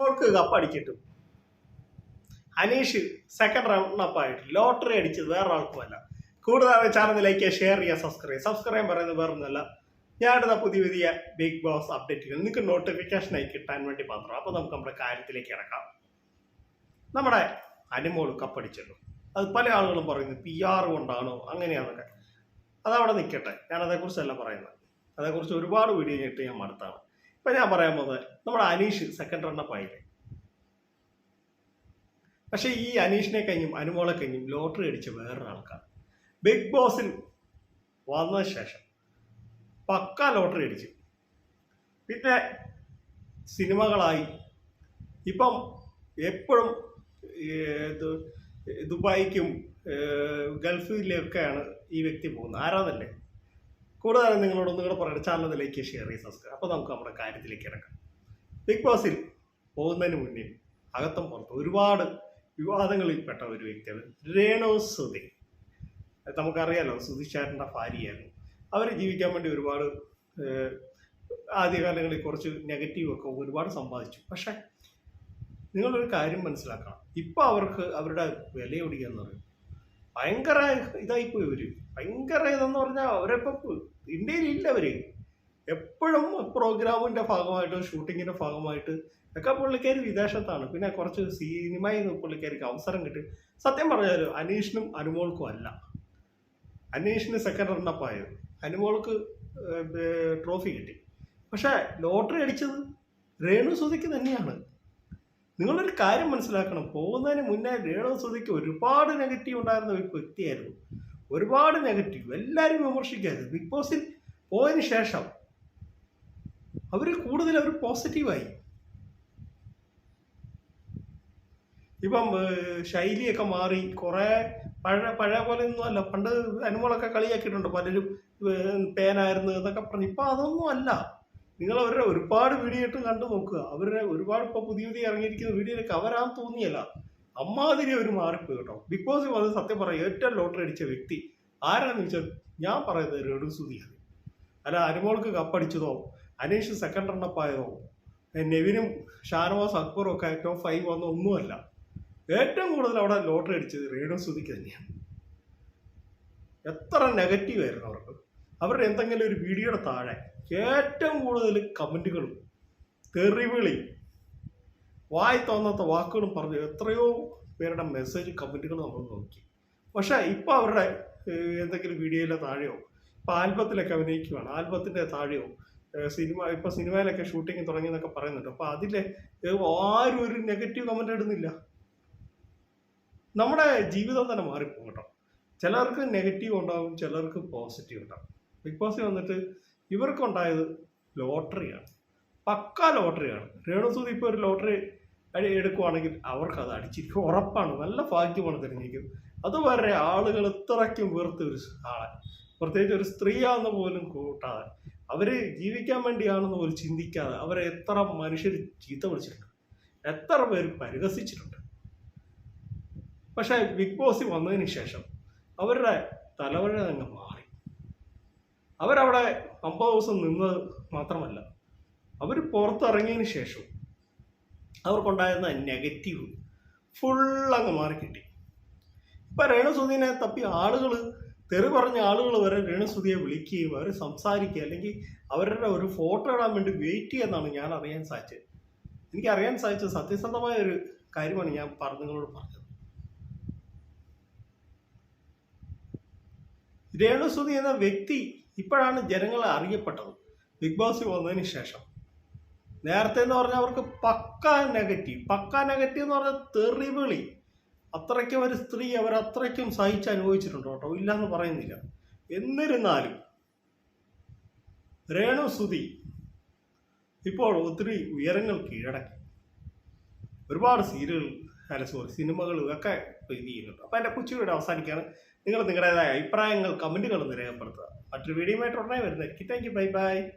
അവർക്ക് അടിച്ചിട്ടു. അനീഷ് സെക്കൻഡ് റൗണ്ടപ്പായിട്ട് ലോട്ടറി അടിച്ചത് വേറെ ആൾക്കുമല്ല കൂടുതൽ ചാനൽ ലൈക്ക് ഷെയർ ചെയ്യുക. സബ്സ്ക്രൈബ് സബ്സ്ക്രൈബ് പറയുന്നത് വേറെ ഒന്നുമല്ല ഞാനിടുന്ന പുതിയ പുതിയ ബിഗ് ബോസ് അപ്ഡേറ്റുകൾ നിങ്ങൾക്ക് നോട്ടിഫിക്കേഷൻ ആയി കിട്ടാൻ വേണ്ടി മാത്രം. അപ്പോൾ നമുക്ക് നമ്മുടെ കാര്യത്തിലേക്ക് ഇറക്കാം നമ്മുടെ അനുമോൾ കപ്പടിച്ചല്ലോ അത് പല ആളുകളും പറയുന്നു പി ആർ കൊണ്ടാണോ? അങ്ങനെയാണൊക്കെ അതവിടെ നിൽക്കട്ടെ ഞാൻ അതേക്കുറിച്ചല്ല പറയുന്നത്. അതേക്കുറിച്ച് ഒരുപാട് വീഡിയോ ചെയ്തിട്ട് ഞാൻ മടുത്താണ്. ഇപ്പം ഞാൻ പറയാൻ പോകുന്നത് നമ്മുടെ അനീഷ് സെക്കൻഡ് റണ്ണപ്പ് ആയില്ലേ? പക്ഷേ ഈ അനീഷിനെ കഴിഞ്ഞും അനുമോളെ കഴിഞ്ഞും ലോട്ടറി അടിച്ച വേറൊരാൾക്കാണ്. ബിഗ് ബോസിൽ വന്ന ശേഷം പക്ക ലോട്ടറി അടിച്ചു. പിന്നെ സിനിമകളായി. ഇപ്പം എപ്പോഴും ദുബായിക്കും ഗൾഫിലൊക്കെയാണ് ഈ വ്യക്തി പോകുന്നത്. ആരാന്നല്ലേ? കൂടുതലും നിങ്ങളോട് കൂടെ പറയുന്നത് ചാനൽ ലൈക്ക് ഷെയർ ചെയ്ത് സബ്സ്ക്രൈബ് അപ്പോൾ നമുക്ക് നമ്മുടെ കാര്യത്തിലേക്ക് ഇറക്കാം ബിഗ് ബോസിൽ പോകുന്നതിന് മുന്നേ അകത്തും പുറത്തും ഒരുപാട് വിവാദങ്ങളിൽ പെട്ട ഒരു വ്യക്തിയാണ് രേണോ സുധി. നമുക്കറിയാലോ സുധിഷാരന്റെ ഭാര്യയായിരുന്നു. അവർ ജീവിക്കാൻ വേണ്ടി ഒരുപാട് ആദ്യകാലങ്ങളിൽ കുറച്ച് നെഗറ്റീവൊക്കെ ഒരുപാട് സമ്പാദിച്ചു. പക്ഷേ നിങ്ങളൊരു കാര്യം മനസ്സിലാക്കണം. ഇപ്പം അവർക്ക് അവരുടെ വില ഒടിക്കാന്ന് പറയും ഭയങ്കര ഇതായിപ്പോയി അവർ ഭയങ്കര ഇതെന്ന് പറഞ്ഞാൽ അവരിപ്പം ഇന്ത്യയിൽ ഇല്ല അവർ എപ്പോഴും പ്രോഗ്രാമിന്റെ ഭാഗമായിട്ടും ഷൂട്ടിങ്ങിന്റെ ഭാഗമായിട്ട് ഒക്കെ പുള്ളിക്കാർ വിദേശത്താണ്. പിന്നെ കുറച്ച് സിനിമയിൽ നിന്ന് പുള്ളിക്കാർക്ക് അവസരം കിട്ടി. സത്യം പറഞ്ഞാൽ അനീഷിനും അനുമോൾക്കും അല്ല. അനീഷിന് സെക്കൻഡ് റണ്ണപ്പ് ആയത്. അനുമോൾക്ക് ട്രോഫി കിട്ടി. പക്ഷേ ലോട്ടറി അടിച്ചത് രേണു സുധിക്ക് തന്നെയാണ്. നിങ്ങളൊരു കാര്യം മനസ്സിലാക്കണം. പോകുന്നതിന് മുന്നേ രേണു സുധിക്ക് ഒരുപാട് നെഗറ്റീവ് ഉണ്ടായിരുന്ന ഒരു വ്യക്തിയായിരുന്നു. ഒരുപാട് നെഗറ്റീവ് എല്ലാവരും വിമർശിക്കരുത്. ബിഗ് ബോസിൽ പോയതിന് ശേഷം അവർ കൂടുതൽ അവർ പോസിറ്റീവായി ഇപ്പം ശൈലിയൊക്കെ മാറി. കുറേ പഴയ പഴയ പോലെ ഒന്നും അല്ല. പണ്ട് അനുമോളൊക്കെ കളിയാക്കിയിട്ടുണ്ട്. പലരും പേനായിരുന്നു എന്നൊക്കെ പറഞ്ഞു. ഇപ്പം അതൊന്നും അല്ല. നിങ്ങൾ അവരുടെ ഒരുപാട് വീഡിയോ ഇട്ട് കണ്ടു നോക്കുക. അവരുടെ ഒരുപാട് ഇപ്പോൾ പുതിയ പുതിയ ഇറങ്ങിയിരിക്കുന്ന വീഡിയോയിലൊക്കെ അവരാന്ന് തോന്നിയല്ല. അമ്മാതിരി ഒരു മാറിപ്പോയി കേട്ടോ. ബിഗ് ബോസ് വന്ന് സത്യം പറയാം ഏറ്റവും ലോട്ടറി അടിച്ച വ്യക്തി ആരാണെന്ന് വെച്ചാൽ ഞാൻ പറയുന്നത് രേണു സുധിയാണ്. അല്ല അനുമോൾക്ക് കപ്പടിച്ചതോ അനീഷ് സെക്കൻഡ് റണ്ണപ്പ് ആയതോ നെവിനും ഷാനവാസ് അക്ബറും ഒക്കെ ടോപ്പ് ഫൈവ് വന്ന ഒന്നുമല്ല. ഏറ്റവും കൂടുതൽ അവിടെ ലോട്ടറി അടിച്ചത് രേണു സുധിക്ക് തന്നെയാണ്. എത്ര നെഗറ്റീവ് ആയിരുന്നു അവർക്ക്. അവരുടെ എന്തെങ്കിലും ഒരു വീഡിയോയുടെ താഴെ ഏറ്റവും കൂടുതൽ കമന്റുകളും തെറിവിളി വായി തോന്നാത്ത വാക്കുകളും പറഞ്ഞു എത്രയോ പേരുടെ മെസ്സേജ് കമന്റുകൾ നമ്മൾ നോക്കി. പക്ഷേ ഇപ്പോൾ അവരുടെ എന്തെങ്കിലും വീഡിയോയിലെ താഴെയോ ഇപ്പോൾ ആൽബത്തിലൊക്കെ അഭിനയിക്കുകയാണ് ആൽബത്തിന്റെ താഴെയോ സിനിമ ഇപ്പോൾ സിനിമയിലൊക്കെ ഷൂട്ടിങ് തുടങ്ങിയെന്നൊക്കെ പറയുന്നുണ്ട്. അപ്പോൾ അതിൽ ആരും ഒരു നെഗറ്റീവ് കമന്റ് ഇടുന്നില്ല. നമ്മുടെ ജീവിതം തന്നെ മാറിപ്പോകും കേട്ടോ. ചിലർക്ക് നെഗറ്റീവ് ഉണ്ടാവും ചിലർക്ക് പോസിറ്റീവ് ഉണ്ടാവും. ബിഗ് ബോസിൽ വന്നിട്ട് ഇവർക്കുണ്ടായത് ലോട്ടറിയാണ് പക്ക ലോട്ടറിയാണ് രേണുസൂദ് ഇപ്പോൾ ഒരു ലോട്ടറി എടുക്കുവാണെങ്കിൽ അവർക്ക് അത് അടിച്ചിരിക്കും. ഉറപ്പാണ്. നല്ല ഭാഗ്യമാണ് തിരഞ്ഞിരിക്കുന്നത് അതുവരെ ആളുകൾ ഇത്രയ്ക്കും വെറുത്ത ഒരു ആളെ. പ്രത്യേകിച്ച് ഒരു സ്ത്രീയാണെന്ന് പോലും കൂട്ടാതെ. അവർ ജീവിക്കാൻ വേണ്ടിയാണെന്ന് പോലും ചിന്തിക്കാതെ അവരെ എത്ര മനുഷ്യർ ചീത്ത വിളിച്ചിട്ടുണ്ട്. എത്ര പേര് പരിഹസിച്ചിട്ടുണ്ട്. പക്ഷേ ബിഗ് ബോസിൽ വന്നതിന് ശേഷം അവരുടെ തലവഴ തന്നെ മാറി. അവരവിടെ അമ്പത് ദിവസം നിന്നത് മാത്രമല്ല അവർ പുറത്തിറങ്ങിയതിന് ശേഷം അവർക്കുണ്ടായിരുന്ന നെഗറ്റീവ് ഫുള്ളങ്ങ് മാറി കിട്ടി ഇപ്പം രേണുസുധീനെ തപ്പി ആളുകൾ തെറി പറഞ്ഞ ആളുകൾ വരെ രേണുസുധിയെ വിളിക്കുകയും അവർ സംസാരിക്കുക അല്ലെങ്കിൽ അവരുടെ ഒരു ഫോട്ടോ ഇടാൻ വേണ്ടി വെയിറ്റ് ചെയ്യുന്നതാണ് ഞാൻ അറിയാൻ സാധിച്ചത്. എനിക്ക് അറിയാൻ സാധിച്ചത് സത്യസന്ധമായ ഒരു കാര്യമാണ് ഞാൻ പറഞ്ഞു നിങ്ങളോട് പറഞ്ഞത്. രേണുസുധി എന്ന വ്യക്തി ഇപ്പോഴാണ് ജനങ്ങളെ അറിയപ്പെട്ടത്. ബിഗ് ബോസിൽ വന്നതിന് ശേഷം. നേരത്തെ എന്ന് പറഞ്ഞാൽ അവർക്ക് പക്ക നെഗറ്റീവ് പക്ക നെഗറ്റീവ് എന്ന് പറഞ്ഞാൽ തെറിവിളി. അത്രയ്ക്കും ഒരു സ്ത്രീ അവർ അത്രയ്ക്കും സഹിച്ച് അനുഭവിച്ചിട്ടുണ്ട് കേട്ടോ. ഇല്ലയെന്ന് പറയുന്നില്ല. എന്നിരുന്നാലും രേണു സുതി ഇപ്പോൾ ഒത്തിരി ഉയരങ്ങൾ കീഴടക്കി. ഒരുപാട് സീരിയൽ അല്ല സോറി സിനിമകളും ഒക്കെ ഇത് ചെയ്യുന്നുണ്ട്. അപ്പോൾ എന്റെ കൊച്ചുകൂടെ അവസാനിക്കാണ് നിങ്ങൾ നിങ്ങളുടേതായ അഭിപ്രായങ്ങൾ കമന്റുകൾ ഒന്ന് രേഖപ്പെടുത്തുക. മറ്റൊരു വീഡിയോ ആയിട്ട് ഉടനെ വരുന്നതായിരിക്കും. Thank you bye bye